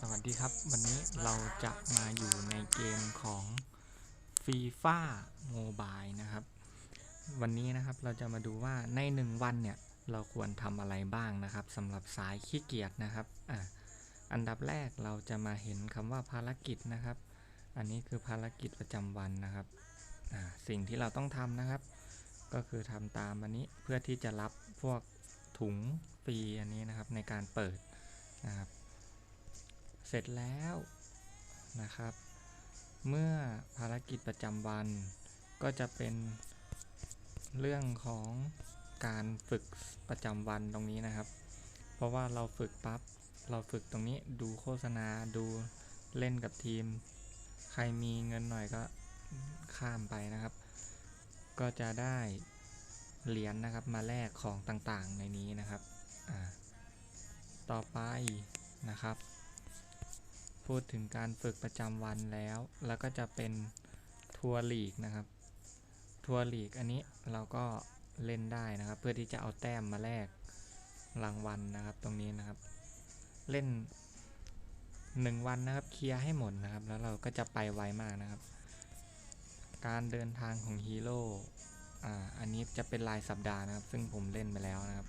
สวัสดีครับ วันนี้เราจะมาอยู่ในเกมของ FIFA Mobile นะครับ วันนี้นะครับเราจะมาดูว่าในหนึ่งวันเนี่ย เราควรทำอะไรบ้างนะครับสำหรับสายขี้เกียจนะครับอ่าอันดับแรกเราจะมาเห็นคำว่าภารกิจนะครับ อันนี้คือภารกิจประจำวันนะครับอ่าสิ่งที่เราต้องทำนะครับ ก็คือทำตามอันนี้เพื่อที่จะรับพวกถุงฟรีอันนี้นะครับในการเปิดนะครับ เสร็จแล้วนะครับ เมื่อภารกิจประจำวันก็จะเป็นเรื่องของการฝึกประจำวันตรงนี้นะครับ เพราะว่าเราฝึกปั๊บเราฝึกตรงนี้ดูโฆษณาดูเล่นกับทีม ใครมีเงินหน่อยก็ข้ามไปนะครับ ก็จะได้เหรียญนะครับมาแลกของต่างๆในนี้นะครับ ต่อไปนะครับ พูดถึงการฝึกประจำวันแล้ว แล้วก็จะเป็นทัวร์ลีกนะครับ ทัวร์ลีกอันนี้เราก็เล่นได้นะครับ เพื่อที่จะเอาแต้มมาแลกรางวัลนะครับ ตรงนี้นะครับ เล่น 1 วันนะครับ เคลียร์ให้หมดนะครับ แล้วเราก็จะไปไวมากนะครับ การเดินทางของฮีโร่อ่าอันนี้จะเป็นรายสัปดาห์นะครับ ซึ่งผมเล่นไปแล้วนะครับ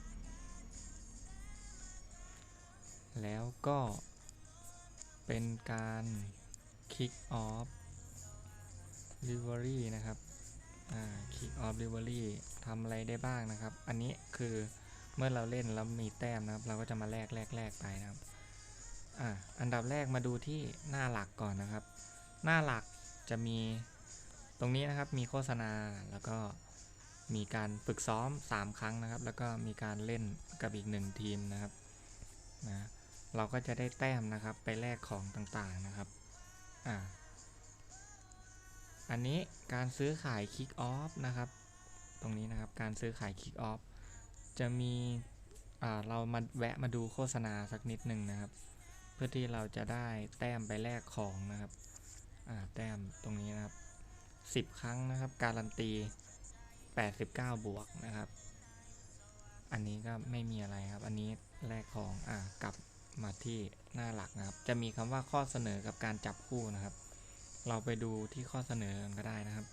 แล้วก็ เป็นการ Kick Off Livery นะครับ Kick Off Livery ทำอะไรได้บ้างนะครับ อันนี้คือเมื่อเราเล่นแล้วมีแต้มนะครับ เราก็จะมาแลกแลกแลกไปนะครับอ่าอันดับแรกมาดูที่หน้าหลักก่อนนะครับ หน้าหลักจะมีตรงนี้นะครับ มีโฆษณาแล้วก็มีการฝึกซ้อม 3 ครั้งนะครับ แล้วก็มีการเล่นกับอีกหนึ่งทีมนะครับนะ เราก็จะได้แต้มนะครับไปแลกของต่างๆนะครับอ่าอันนี้การซื้อขาย Kick Off นะครับ ตรงนี้นะครับการซื้อขาย Kick Off จะมีอ่าเรามาแวะมาดูโฆษณาสักนิดหนึ่งนะครับ เพื่อที่เราจะได้แต้มไปแลกของนะครับอ่าแต้มตรงนี้นะครับ 10 ครั้งนะครับ การันตี 89 บวกนะครับ อันนี้ก็ไม่มีอะไรครับ อันนี้แลกของอ่ากลับ มาที่หน้าหลักนะครับ จะมีคำว่าข้อเสนอกับการจับคู่นะครับ เราไปดูที่ข้อเสนอก็ได้นะครับ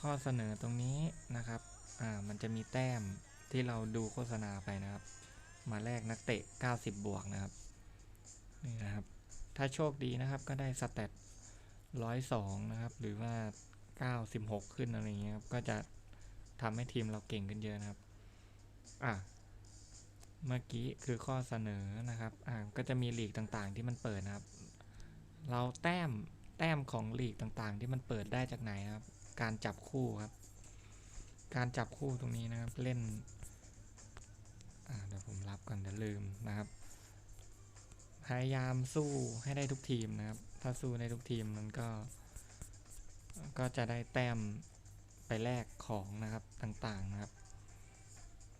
ข้อเสนอตรงนี้นะครับอ่ามันจะมีแต้มที่เราดูโฆษณาไปนะครับ มาแลกนักเตะ 90 บวกนะครับนี่นะครับ ถ้าโชคดีนะครับก็ได้สเตต102นะครับ หรือว่า 96 ขึ้นอะไรเงี้ยครับก็จะทำให้ทีมเราเก่งขึ้นเยอะนะครับ อะ เมื่อกี้คือข้อเสนอนะครับ อ่า ก็จะมีหลีกต่างๆ ที่มันเปิดนะครับ เราแต้ม แต้มของหลีกต่างๆ ที่มันเปิดได้จากไหนครับ การจับคู่ครับ การจับคู่ตรงนี้นะครับ เล่น อ่า เดี๋ยวผมรับก่อนเดี๋ยวลืมนะครับ พยายามสู้ให้ได้ทุกทีมนะครับ ถ้าสู้ได้ทุกทีมมันก็ ก็จะได้แต้มไปแลกของนะครับต่างๆนะครับ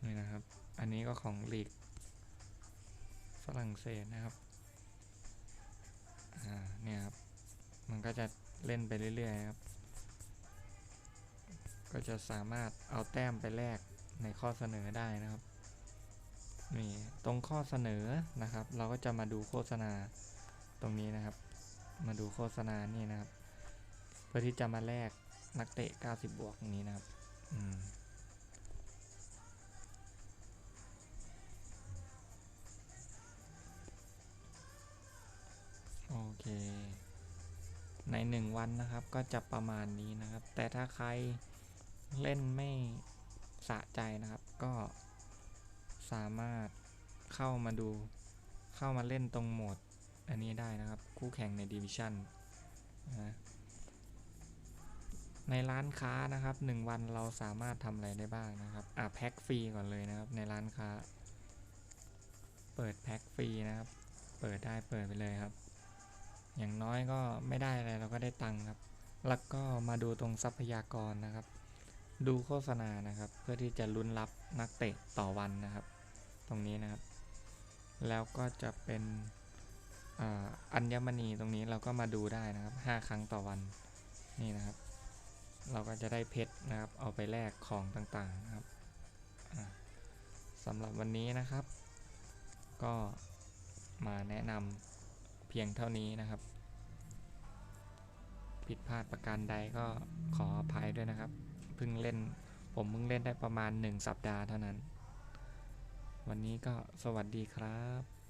นี่นะครับ อันนี้ก็ของลีกฝรั่งเศสนะครับ อ่า เนี่ยครับ มันก็จะเล่นไปเรื่อยๆครับ ก็จะสามารถเอาแต้มไปแลกในข้อเสนอได้นะครับ นี่ ตรงข้อเสนอนะครับ เราก็จะมาดูโฆษณาตรงนี้นะครับ มาดูโฆษณานี่นะครับ เพื่อที่จะมาแลกนักเตะ 90 บวกนี้นะครับ อืม 1 วันนะครับ ก็จะประมาณนี้นะครับ แต่ถ้าใครเล่นไม่สะใจนะครับ ก็สามารถเข้ามาดูเข้ามาเล่นตรงโหมดอันนี้ได้นะครับ คู่แข่งในดิวิชั่นนะในร้านค้านะครับ 1 วันเราสามารถทำอะไรได้บ้างนะครับ อะแพ็คฟรีก่อนเลยนะครับ ในร้านค้า เปิดแพ็คฟรีนะครับ เปิดได้เปิดไปเลยครับ อย่างน้อยก็ไม่ได้อะไรเราก็ได้ตังค์ครับแล้วก็มาดูตรงทรัพยากรนะครับ ดูโฆษณานะครับ เพื่อที่จะลุ้นรับนักเตะต่อวันนะครับ ตรงนี้นะครับ แล้วก็จะเป็นอ,อัญมณีตรงนี้เราก็มาดูได้นะครับ 5 ครั้งต่อวันนี่นะครับ เราก็จะได้เพชรนะครับ เอาไปแลกของต่างๆนะครับสำหรับวันนี้นะครับ ก็มาแนะนำ เพียงเท่านี้นะครับ ผิดพลาดประการใดก็ขออภัยด้วยนะครับเพิ่งเล่น ผมเพิ่งเล่นได้ประมาณ 1 สัปดาห์เท่านั้น วันนี้ก็สวัสดีครับ